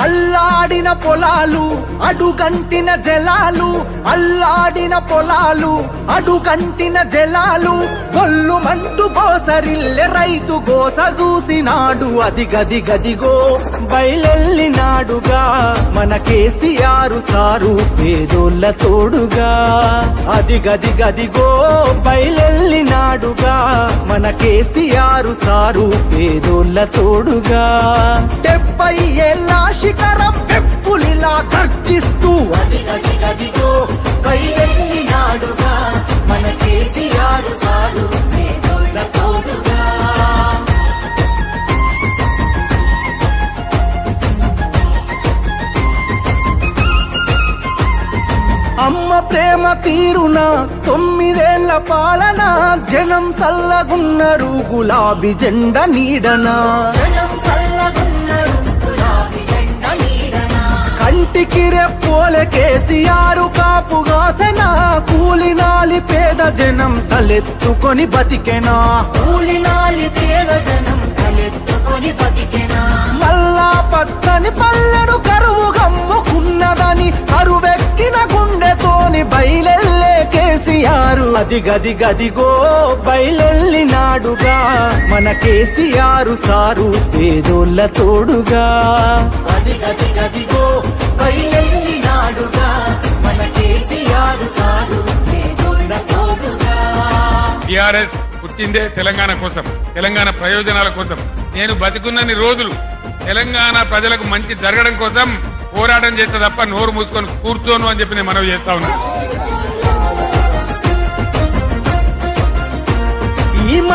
అల్లాడిన పొలాలు అడుగంటిన జలాలు అల్లాడిన పొలాలు అడుగంటిన జలాలు గొల్లుమంటూ గోసరిల్లె రైతు గోస చూసినాడు. అది గది గదిగో బయలెల్లినాడు. కేసీఆర్ సారు పేదోళ్ళ తోడుగా. అది గది గదిగో బయలెల్లినాడుగా. మన కేసీఆర్ సారు పేదోళ్ళ తోడుగా. డెబ్బై ఏళ్ళ శిఖరం పెప్పులిలా ఖర్చిస్తూ అది గది గదిగో తొమ్మిదేళ్ళ పాలన జనం సల్లగున్నరు గులాబీ జెండ నీడనా? జనం సల్లగున్నారు గులాబీ జెండ నీడనా? కంటికి రెప్పోలే కేసీఆర్ కాపుగాసెనా కూలినాలి పేద జనం తలెత్తుకొని బతికెనా? కూలినాలి పేద జనం తలెత్తుకొని బతికెనా? మల్లా పచ్చని పల్లెను కరువు గమ్ముకున్నదని కరువెక్కిన గుండెతోని బయలెల్లే కేసీఆర్ అది గది గదిగో బయలెల్లినాడుగా. మన కేసీఆర్ సారు పేదోళ్ళ తోడుగా. అదిగదిగదిగో బయలెల్లినాడుగా. మన కేసీఆర్ సారు పేదోళ్ళ తోడుగా. టిఆర్ఎస్ పుట్టిందే తెలంగాణ కోసం తెలంగాణ ప్రయోజనాల కోసం. నేను బతికున్నన్ని రోజులు తెలంగాణ ప్రజలకు మంచి జరగడం కోసం పోరాటం చేస్తే తప్ప నోరు మూసుకొని కూర్చోను అని చెప్పి నేను మనవి చేస్తా ఉన్నా.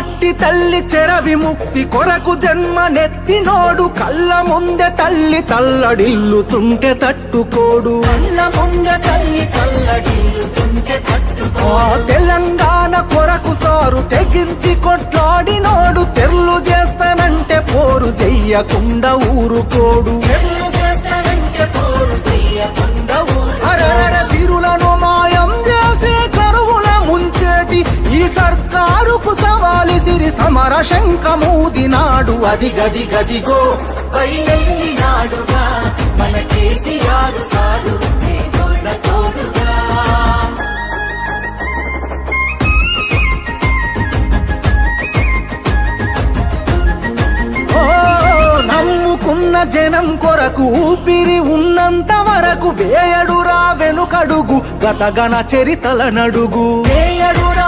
మట్టి తల్లి చెర విముక్తి కొరకు జన్మనెత్తినోడు కళ్ళ ముందే తల్లి తల్లడిల్లుతుంటే తట్టుకోడు. కళ్ళ ముందు తల్లి కల్లడిల్లుతుంటే ఆ తట్టుకో తెలంగాణ కొరకు సారు తెగించి కొట్లాడినోడు. తెర్లు చేస్తానంటే పోరు చెయ్యకుండా ఊరుకోడు. సమర శంఖమూది నాడు అది గది గదిగో. బయలెల్లినాడుగా మన కేసీఆర్ సారు పేదోళ్ళ తోడుగా. నమ్ముకున్న జనం కొరకు ఊపిరి ఉన్నంత వరకు వేయడురా వెనుకడుగు గతగణ చరితల నడుగు. వేయడురా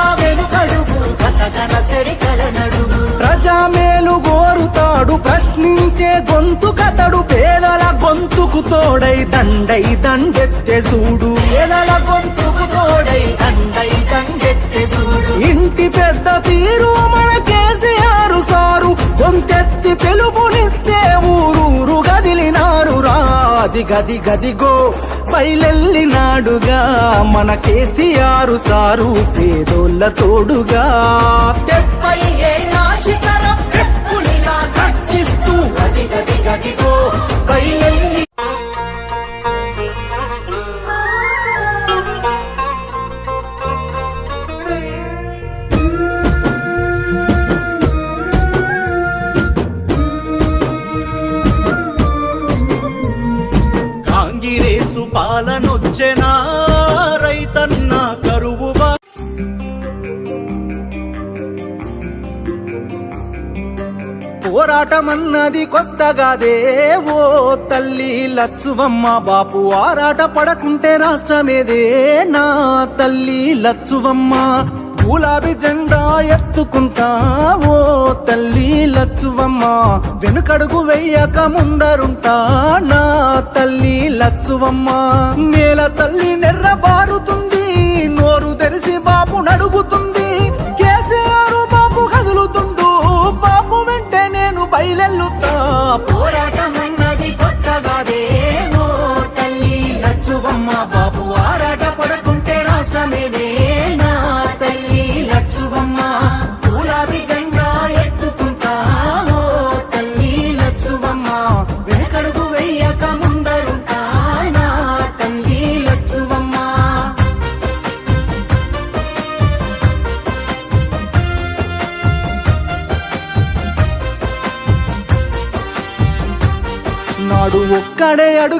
చరికల నడుగు. ప్రజామేలు గోరుతాడు ప్రశ్నించే గొంతు కతడు పేదల గొంతుకు తోడై దండై దండెత్తె చూడు పేదల గొంతుకు తోడై దండై దండెత్తే చూడు ఇంటి పెద్ద తీరు మన కేసీఆర్ సారు గొంతెత్తి పిలుపునిస్తే ఊరూరు గదిలినారు. రా అది గది గదిగో పైలెల్లినాడుగా మన కేసీఆర్ సారు పేదోళ్ళ తోడుగా. పాలనొచ్చెనా? రైతన్న కరువు పోరాటమన్నది కొత్తగాదే ఓ తల్లి లచ్చువమ్మ బాపు ఆరాట పడకుంటే రాష్ట్రమేదే నా తల్లి లచ్చువమ్మ గులాబీ జెండా ఎత్తుకుంటా ఓ తల్లి లచ్చువమ్మ. వెనుకడుగు వెయ్యక ముందరుంటా నా తల్లి లచ్చువమ్మ. నేల తల్లి నెర్ర బారుతుంది నోరు తెరిసి బాపు నడుగుతుంది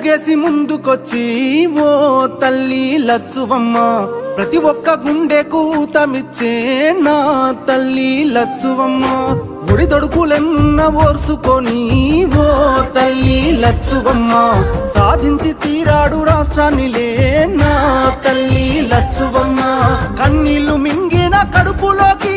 అడుగేసి ముందుకొచ్చి ఓ తల్లి లచ్చువమ్మ ప్రతి ఒక్క గుండెకు ఊతమిచ్చే నా తల్లి లచ్చువమ్మ. గుడి తొడుకులెన్న ఓర్సుకొని ఓ తల్లి లచ్చువమ్మ సాధించి తీరాడు రాష్ట్రాన్నిలే నా తల్లి లచ్చువమ్మ. కన్నీళ్ళు మింగిన కడుపులోకి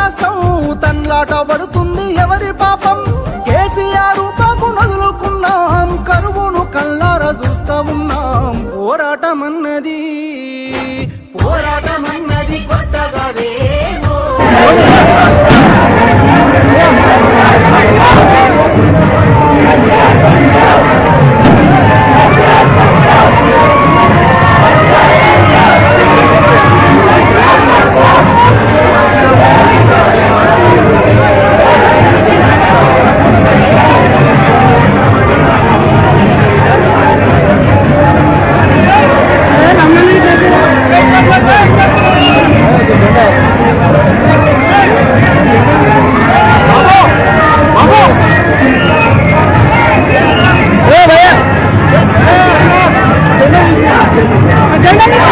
రాష్ట్రం పడుతూ Venga,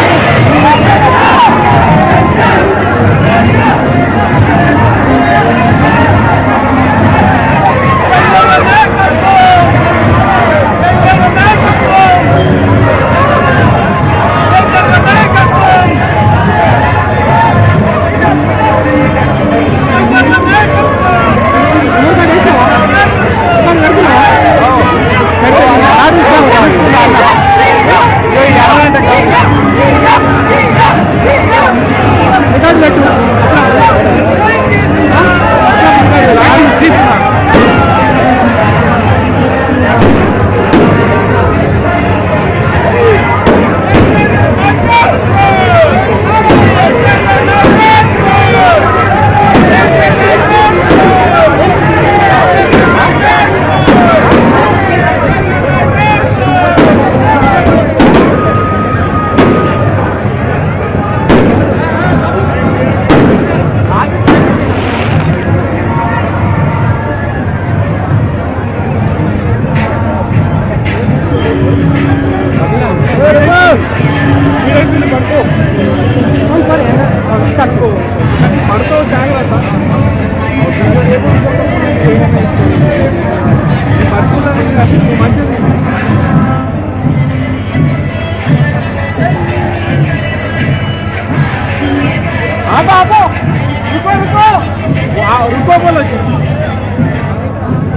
હા રૂપો બોલો છે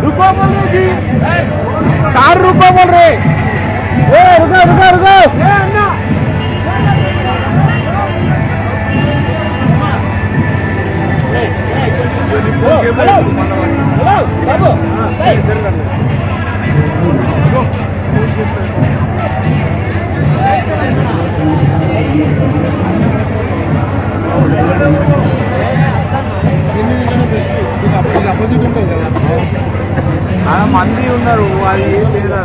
રૂપો બોલો છે ચાર રૂપો બોલ રે એ રૂકો રૂકો રૂકો Thank you. చేసి మంది ఉన్నారు. వాళ్ళు ఏం లేదు